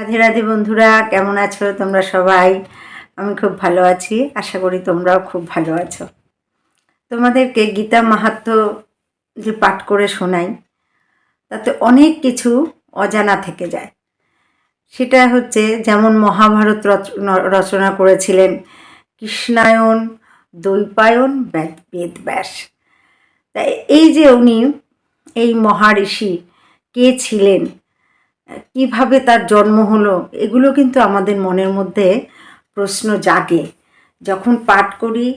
রাধে রাধে বন্ধুরা, কেমন আছো তোমরা সবাই? আমি খুব ভালো আছি, আশা করি তোমরাও খুব ভালো আছো। তোমাদেরকে গীতা মাহাত্ম্য যে পাঠ করে শোনাই, তাতে অনেক কিছু অজানা থেকে যায়। সেটা হচ্ছে যেমন মহাভারত রচ- রচনা করেছিলেন কৃষ্ণায়ন দৈপায়ন বেদ- বেদব্যাস তাই এই যে উনি, এই মহারিষি কে ছিলেন? কীভাবে তার জন্ম হলো, এগুলো কিন্তু আমাদের মনের মধ্যে প্রশ্ন জাগে। যখন পাঠ করি,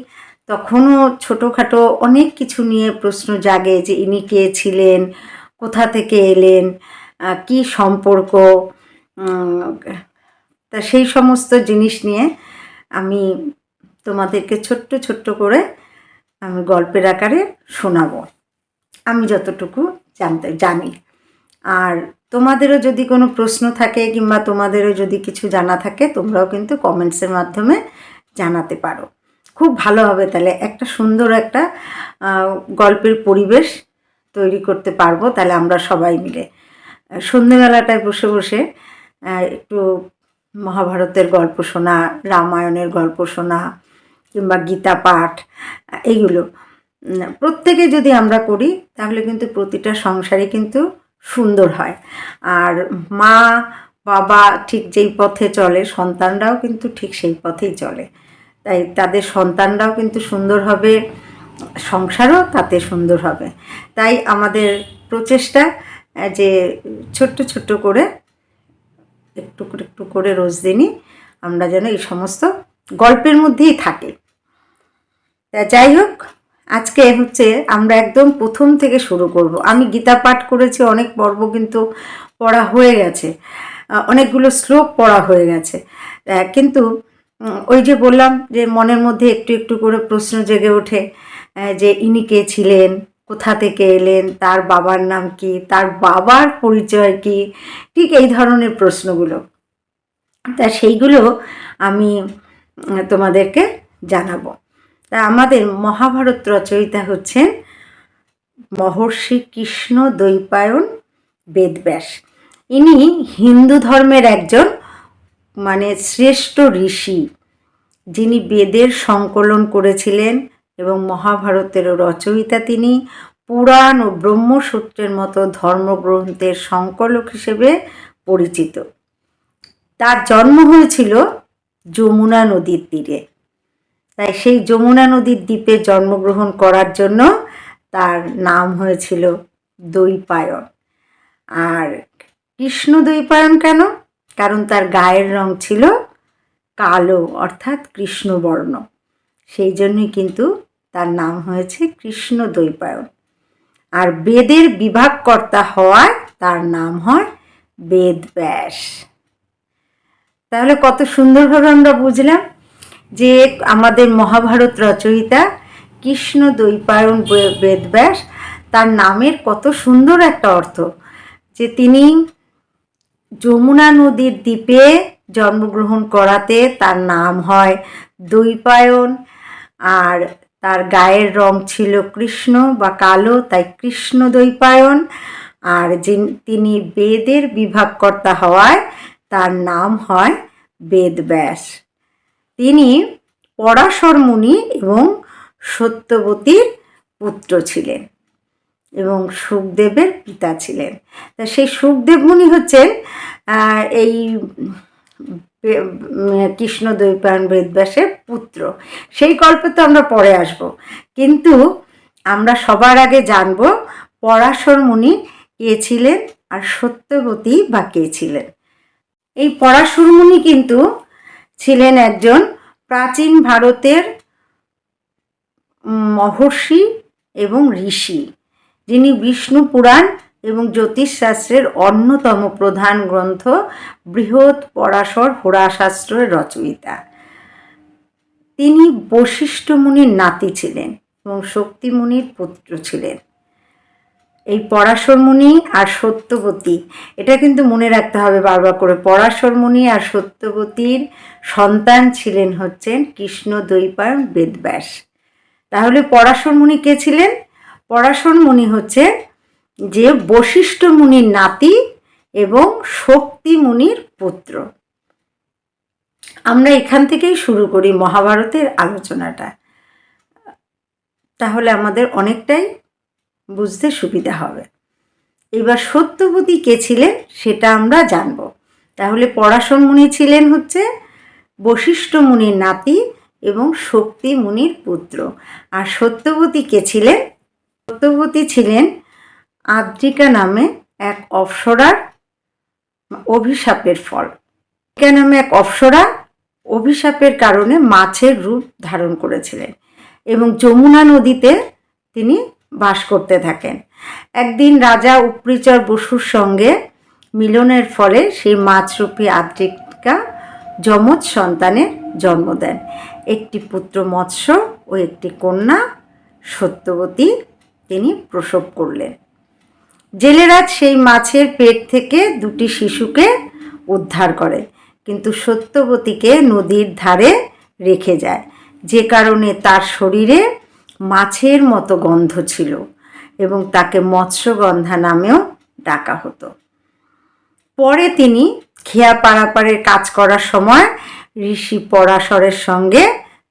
তখনও ছোটোখাটো অনেক কিছু নিয়ে প্রশ্ন জাগে যে ইনি কে ছিলেন, কোথা থেকে এলেন কি সম্পর্ক তা সেই সমস্ত জিনিস নিয়ে আমি তোমাদেরকে ছোট্ট ছোট্ট করে আমি গল্পের আকারে শোনাবো। আমি যতটুকু জানতে, জানি। আর তোমাদেরও যদি কোনো প্রশ্ন থাকে কিংবা তোমাদেরও যদি কিছু জানা থাকে তোমরাও কিন্তু কমেন্টসের মাধ্যমে জানাতে পারো। খুব ভালো হবে তাহলে একটা সুন্দর একটা গল্পের পরিবেশ তৈরি করতে পারব তাহলে আমরা সবাই মিলে। আহ, সন্ধেবেলাটায় বসে বসে একটু মহাভারতের গল্প শোনা রামায়ণের গল্প শোনা কিংবা গীতা পাঠ এইগুলো প্রত্যেকে যদি আমরা করি তাহলে কিন্তু প্রতিটা সংসারে কিন্তু সুন্দর হয়। আর মা, বাবা ঠিক যেই পথে চলে, সন্তানরাও কিন্তু ঠিক সেই পথেই চলে। তাই তাদের সন্তানরাও কিন্তু সুন্দর হবে, সংসারও তাতে সুন্দর হবে। তাই আমাদের প্রচেষ্টা যে ছোট্ট ছোট্ট করে, একটু একটু করে রোজ দিনই আমরা যেন এই সমস্ত গল্পের মধ্যেই থাকি। তা যাই হোক আজকে হচ্ছে আমরা একদম প্রথম থেকে শুরু করব। আমি গীতা পাঠ করেছি, অনেক পর্ব কিন্তু পড়া হয়ে গেছে। অনেকগুলো শ্লোক পড়া হয়ে গেছে। কিন্তু ওই যে বললাম যে মনের মধ্যে একটু একটু করে প্রশ্ন জেগে ওঠে যে ইনি কে ছিলেন, কোথা থেকে এলেন, তার বাবার নাম কি, তার বাবার পরিচয় কি, ঠিক এই ধরনের প্রশ্নগুলো। তা সেইগুলো আমি তোমাদেরকে জানাব। তা আমাদের মহাভারত রচয়িতা হচ্ছেন মহর্ষি কৃষ্ণ দ্বৈপায়ন বেদব্যাস। ইনি হিন্দু ধর্মের একজন মানে শ্রেষ্ঠ ঋষি, যিনি বেদের সংকলন করেছিলেন এবং মহাভারতের রচয়িতা তিনি। পুরাণ ও ব্রহ্মসূত্রের মতো ধর্মগ্রন্থের সংকলক হিসেবে পরিচিত। তার জন্ম হয়েছিল যমুনা নদীর তীরে। তাই সেই যমুনা নদীর দ্বীপে জন্মগ্রহণ করার জন্য তার নাম হয়েছিল দৈপায়ন। আর কৃষ্ণ দৈপায়ন কেন? কারণ তার গায়ের রং ছিল কালো, অর্থাৎ কৃষ্ণবর্ণ। সেই জন্যই কিন্তু তার নাম হয়েছে কৃষ্ণ দৈপায়ন। আর বেদের বিভাগকর্তা হওয়ায় তার নাম হয় বেদব্যাস। তাহলে কত সুন্দরভাবে আমরা বুঝলাম যে আমাদের মহাভারত রচয়িতা কৃষ্ণ দৈপায়ন বেদব্যাস, তার নামের কত সুন্দর একটা অর্থ যে তিনি যমুনা নদীর দ্বীপে জন্মগ্রহণ করাতে তার নাম হয় দৈপায়ন আর তার গায়ের রং ছিল কৃষ্ণ বা কালো, তাই কৃষ্ণ দৈপায়ন আর যিনি- তিনি বেদের বিভাগকর্তা হওয়ায় তার নাম হয় বেদব্যাস। তিনি পরাশর মুনি এবং সত্যবতীর পুত্র ছিলেন এবং সুখদেবের পিতা ছিলেন। তা সেই সুখদেব মুনি হচ্ছেন এই কৃষ্ণ দৈপায়ন বেদব্যাসের পুত্র। সেই গল্পে তো আমরা পরে আসব। কিন্তু আমরা সবার আগে জানব পরাশর মুনি কে ছিলেন আর সত্যবতী বা কে ছিলেন। এই পরাশর কিন্তু ছিলেন একজন প্রাচীন ভারতের মহর্ষি এবং ঋষি। যিনি বিষ্ণু পুরাণ এবং জ্যোতিষশাস্ত্রের অন্যতম প্রধান গ্রন্থ বৃহৎ পরাশর হোরাশাস্ত্রের রচয়িতা। তিনি বশিষ্ঠ মুনির নাতি ছিলেন এবং শক্তি মুনির পুত্র ছিলেন। এই পরাশর মুনি আর সত্যবতী, এটা কিন্তু মনে রাখতে হবে বারবার করে পরাশর মুনি আর সত্যবতীর সন্তান ছিলেন হচ্ছেন কৃষ্ণ দৈপায়ন বেদব্যাস। তাহলে পরাশর মুনি কে ছিলেন? পরাশর মুনি হচ্ছে যে বশিষ্ঠ মুনির নাতি এবং শক্তি মুনির পুত্র। আমরা এখান থেকেই শুরু করি মহাভারতের আলোচনাটা। তাহলে আমাদের অনেকটাই বুঝতে সুবিধা হবে। এবার সত্যবতী কে ছিলেন সেটা আমরা জানব। তাহলে পরাশর মুনি ছিলেন হচ্ছে বশিষ্ঠ মুনির নাতি এবং শক্তি মুনির পুত্র। আর সত্যবতী কে ছিলেন? সত্যবতী ছিলেন আদ্রিকা নামে এক অপ্সরার অভিশাপের ফল। আদ্রিকা নামে এক অপ্সরা অভিশাপের কারণে মাছের রূপ ধারণ করেছিলেন এবং যমুনা নদীতে তিনি বাস করতে থাকেন। একদিন রাজা উপরিচর বসুর সঙ্গে মিলনের ফলে সেই মাছরূপী আদ্রিকা যমজ সন্তানের জন্ম দেন। একটি পুত্র মৎস্য ও একটি কন্যা সত্যবতী তিনি প্রসব করলেন। জেলেরাজ সেই মাছের পেট থেকে দুটি শিশুকে উদ্ধার করে, কিন্তু সত্যবতীকে নদীর ধারে রেখে যায়। যে কারণে তার শরীরে মাছের মতো গন্ধ ছিল এবং তাকে মৎস্যগন্ধা নামেও ডাকা হতো। পরে তিনি খেয়া পারাপারের কাজ করার সময় ঋষি পরাশরের সঙ্গে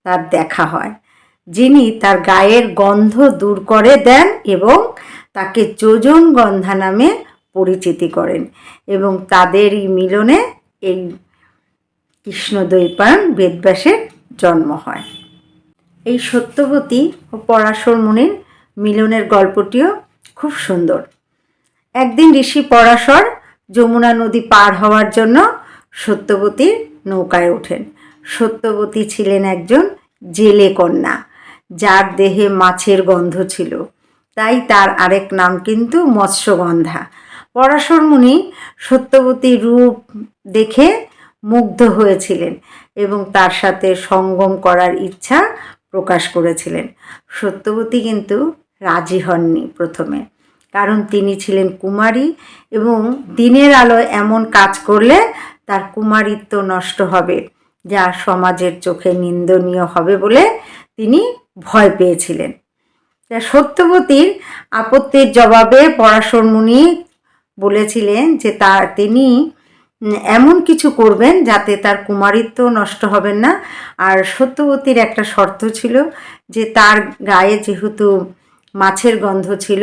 তার দেখা হয়, যিনি তার গায়ের গন্ধ দূর করে দেন এবং তাকে যোজন গন্ধা নামে পরিচিতি করেন এবং তাদেরই মিলনে এই কৃষ্ণদ্বৈপায়ন বেদব্যাসের জন্ম হয়। এই সত্যবতী ও পরাশর মুনির মিলনের গল্পটিও খুব সুন্দর। একদিন ঋষি পরাশর যমুনা নদী পার হওয়ার জন্য সত্যবতীর নৌকায় ওঠেন। সত্যবতী ছিলেন একজন জেলে কন্যা, যার দেহে মাছের গন্ধ ছিল। তাই তার আরেক নাম কিন্তু মৎস্যগন্ধা। পরাশর মুনি সত্যবতীর রূপ দেখে মুগ্ধ হয়েছিলেন এবং তার সাথে সঙ্গম করার ইচ্ছা প্রকাশ করেছিলেন। সত্যবতী কিন্তু রাজি হননি প্রথমে। কারণ তিনি ছিলেন কুমারী এবং দিনের আলোয় এমন কাজ করলে তার কুমারিত্ব নষ্ট হবে, যা সমাজের চোখে নিন্দনীয় হবে বলে তিনি ভয় পেয়েছিলেন। তা সত্যবতীর আপত্তির জবাবে পরাশর মুনি বলেছিলেন যে তার তিনি এমন কিছু করবেন যাতে তার কুমারিত্ব নষ্ট হবেন না। আর সত্যবতীর একটা শর্ত ছিল যে তার গায়ে যেহেতু মাছের গন্ধ ছিল,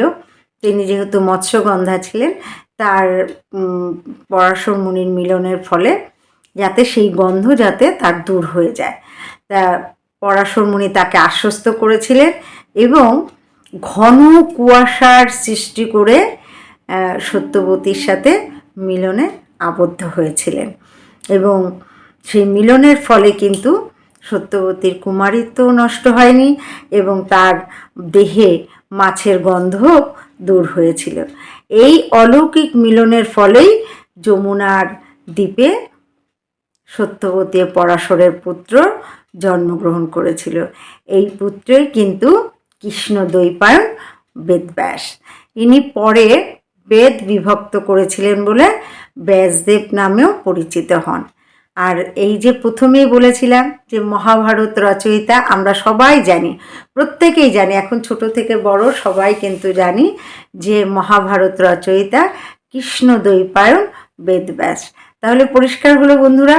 তিনি যেহেতু মৎস্যগন্ধা ছিলেন, তার পরাশর মুনির মিলনের ফলে যাতে সেই গন্ধ যাতে তার দূর হয়ে যায়। তা পরাশর মুনি তাকে আশ্বস্ত করেছিলেন এবং ঘন কুয়াশার সৃষ্টি করে সত্যবতীর সাথে মিলনে আবদ্ধ হয়েছিলেন। এবং সেই মিলনের ফলে কিন্তু সত্যবতীর কুমারিত্বও নষ্ট হয়নি এবং তার দেহে মাছের গন্ধ দূর হয়েছিল। এই অলৌকিক মিলনের ফলেই যমুনার দ্বীপে সত্যবতী পরাশরের পুত্র জন্মগ্রহণ করেছিল। এই পুত্রই কিন্তু কৃষ্ণ দৈপায়ন বেদব্যাস। ইনি পরে বেদ বিভক্ত করেছিলেন বলে ব্যাসদেব নামেও পরিচিত হন। আর এই যে প্রথমেই বলেছিলাম যে মহাভারত রচয়িতা, আমরা সবাই জানি, প্রত্যেকেই জানি, এখন ছোট থেকে বড় সবাই কিন্তু জানি যে মহাভারত রচয়িতা কৃষ্ণ দৈপায়ন বেদব্যাস। তাহলে পরিষ্কার হলো বন্ধুরা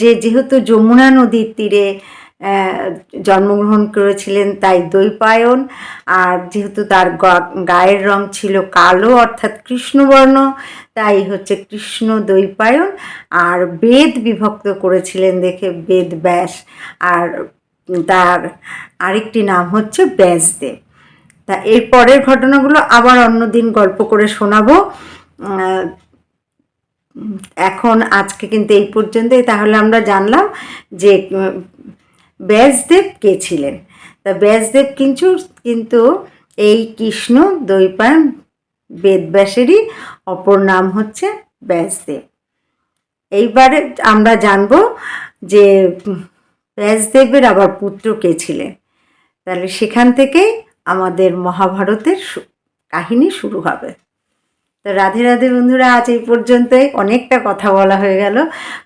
যে যেহেতু যমুনা নদীর তীরে জন্মগ্রহণ করেছিলেন তাই দৈপায়ন। আর যেহেতু তার গায়ের রং ছিল কালো, অর্থাৎ কৃষ্ণবর্ণ, তাই হচ্ছে কৃষ্ণ দৈপায়ন। আর বেদ বিভক্ত করেছিলেন দেখে বেদ ব্যাস। আর তার আরেকটি নাম হচ্ছে ব্যাসদেব। তা এর পরের ঘটনাগুলো আবার অন্যদিন গল্প করে শোনাবো। এখন আজকে কিন্তু এই পর্যন্তই। তাহলে আমরা জানলাম যে ব্যাসদেব কে ছিলেন? তা ব্যাসদেব কিন্তু কিন্তু এই কৃষ্ণ দৈপায়ন বেদব্যাসেরই অপর নাম হচ্ছে ব্যাসদেব। এইবারে আমরা জানব যে ব্যাসদেবের আবার পুত্র কে ছিলেন? তাহলে সেখান থেকেই আমাদের মহাভারতের কাহিনী শুরু হবে। তো রাধে রাধে বন্ধুরা, আজ এই পর্যন্তই। অনেকটা কথা বলা হয়ে গেল।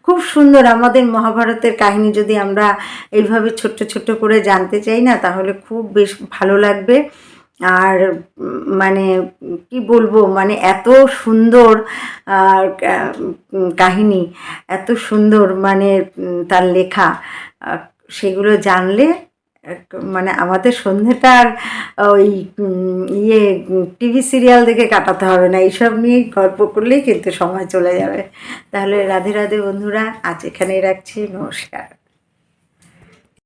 খুব সুন্দর আমাদের মহাভারতের কাহিনী যদি আমরা এইভাবে ছোট্ট ছোট্ট করে জানতে চাই না, তাহলে খুব বেশ ভালো লাগবে। আর মানে কি বলব মানে এত সুন্দর কাহিনী, এত সুন্দর মানে তার লেখা সেগুলো জানলে মানে আমাদের সন্ধ্যেটা আর ওই ইয়ে টিভি সিরিয়াল দেখে কাটাতে হবে না, এইসব নিয়ে গল্প করলেই কিন্তু সময় চলে যাবে। তাহলে রাধে রাধে বন্ধুরা, আজ এখানেই রাখছি, নমস্কার।